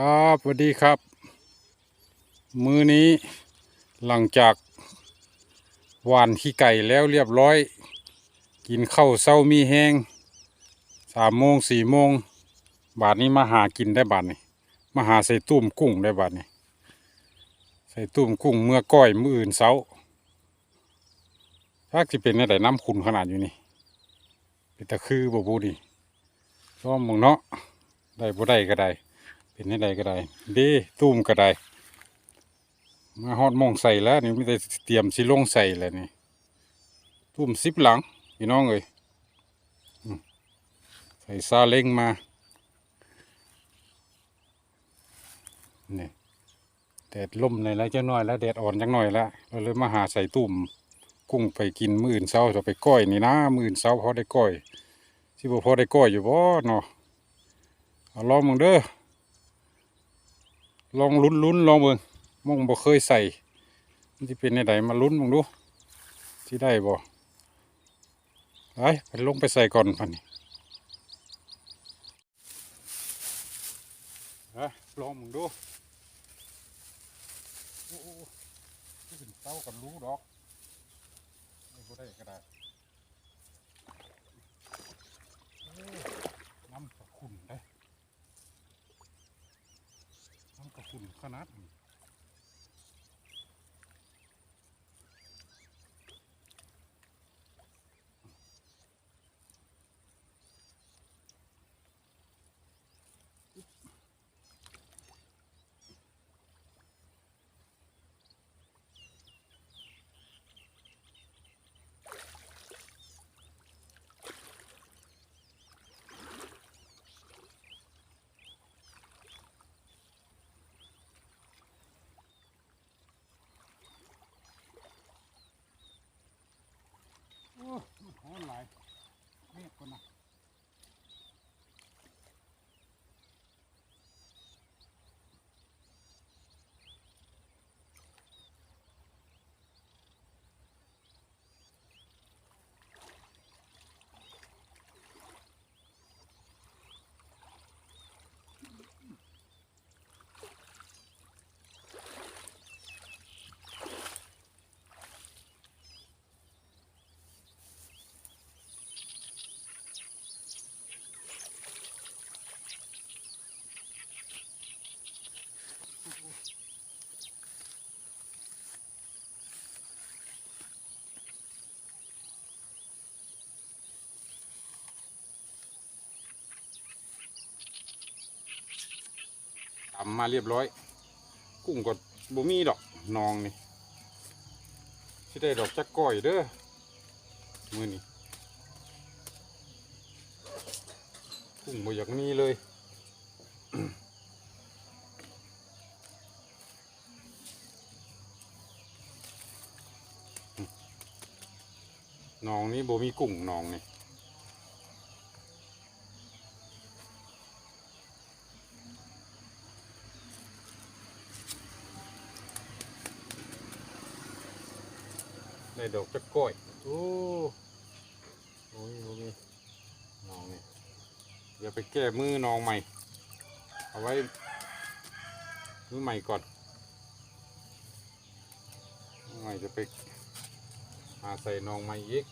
ครับสวัสดีครับ มือนี้หลังจากหวานขี้ไก่แล้วเรียบร้อย กินข้าวเศร้ามีแห้งสามโมงสี่โมง บาทนี้มาหากินได้บาทนี้มาหาใส่ตุ้มกุ้งได้บาทนี้ใส่ตุ้มกุ้งเมื่อก้อยมืออื่นเช้าถ้าจะเป็นอะไรน้ำขุนขนาดอยู่นี่เป็นตะคือบ่บูนี่ร้อมมึงเนาะได้บ่ได้ก็ได้ เป็นให้ใดก็ได้เดีตุ้มก็ได้มาฮอดมองใส่แล้วนี่ไม่ได้เตรียมสิลงใส่แล้วนี่ตุ้มสิบหลังพี่น้องเอ้ยใส่ซาเล้งมานี่แดดล่มในแล้วจะน้อยแล้วแดดอ่อนจังหน่อยแล้วเราเลยมาหาใส่ตุ่มกุ้งไปกินมื่นเช้าจะไปก้อยนี่นะมื่นเช้าพอได้ก้อยสิบ่พอได้ก้อยอยู่บ่เนาะเอาลองมึงเด้อ ลองลุ้นลุ้นลองเบิ่งมองบ่เคยใส่มันจะเป็นในใดมาลุ้นมึงดูที่ได้บ่ไปไปลงไปใส่ก่อนพันนี่ไปลองมึงดูโอ้โหเป็นเต้ากันรู้ดอกไม่บ่ได้ก็ได้โอ้น้ำกระขุ่นได้ น้ำกระ คุำมาเรียบร้อย กุ้งก็บ่มีดอกนองนี่สิได้ดอกจักก้อยเด้อมือนี้กุ้งบ่อยากมีเลยนองนี้บ่มีกุ้งนองนี่ ได้ดอกจักก้อยโอ้โอ้ยบ่มีหนองนี่เดี๋ยวไปแก้มือหนองใหม่ เอาไว้ มือใหม่ก่อนมือใหม่จะไปหาใส่หนองใหม่อีก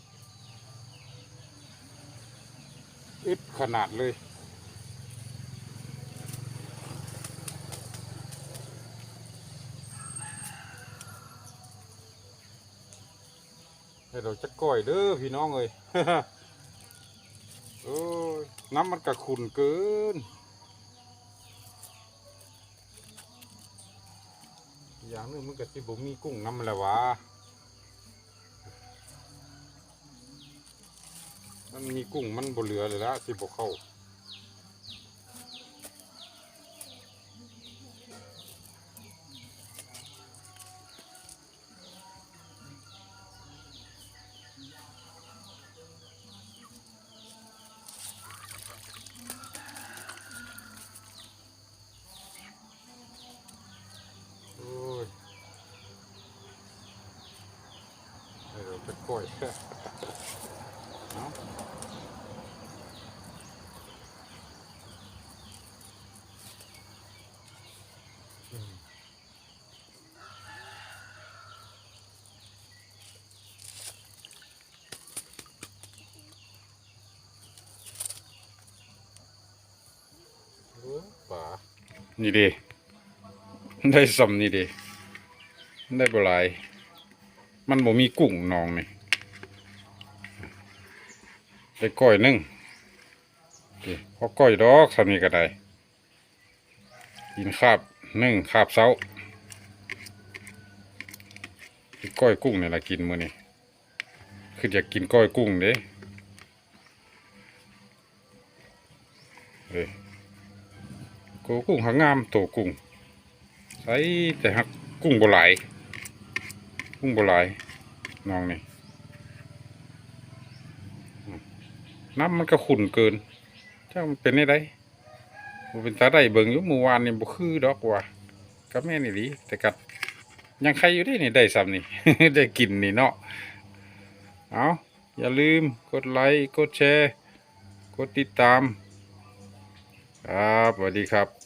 อึดขนาดเลย เราจะก้อยเด้อพี่น้องเอ้ยโอ้ยน้ำมันกระขุนเกิน อย่างนึงมันกระติบ่มีกุ้งน้ำแล้วะมันมีกุ้งมันบ่เหลือเลยละที่บ่เข้า โอ้ยให้ เราจะก้อยเนาะป่านี่เดีได้สำนี่ดีได้บหลาย มันบ่มีกุ้งนองนี่ ได้ก้อยหนึ่งพอก้อยดอกสำนี่ก็ได้กินคาบหนึ่งคาบเช้ากินก้อยกุ้งนี่ยละกินมือนี้คืออยากกินก้อยกุ้งเด้เฮ้ยกกุ้งหางามโตกุ้งใส่แต่หักกุ้งบ่หลายกุ้งบ่หลายน้องนี่อืม น้ำมันก็ขุ่นเกินจ้ามันเป็นได้ไดบ่เป็นตาไดเบิ่งอยู่เมื่อวานนี่บ่คือดอกว่าก็แม่นี่ดีแต่กัดยังใครอยู่ได้นี่ได้ซ้ำนี่ ได้กินนี่เนาะเอาอย่าลืมกดไลค์ กดแชร์ กดติดตาม ครับสวัสดีครับ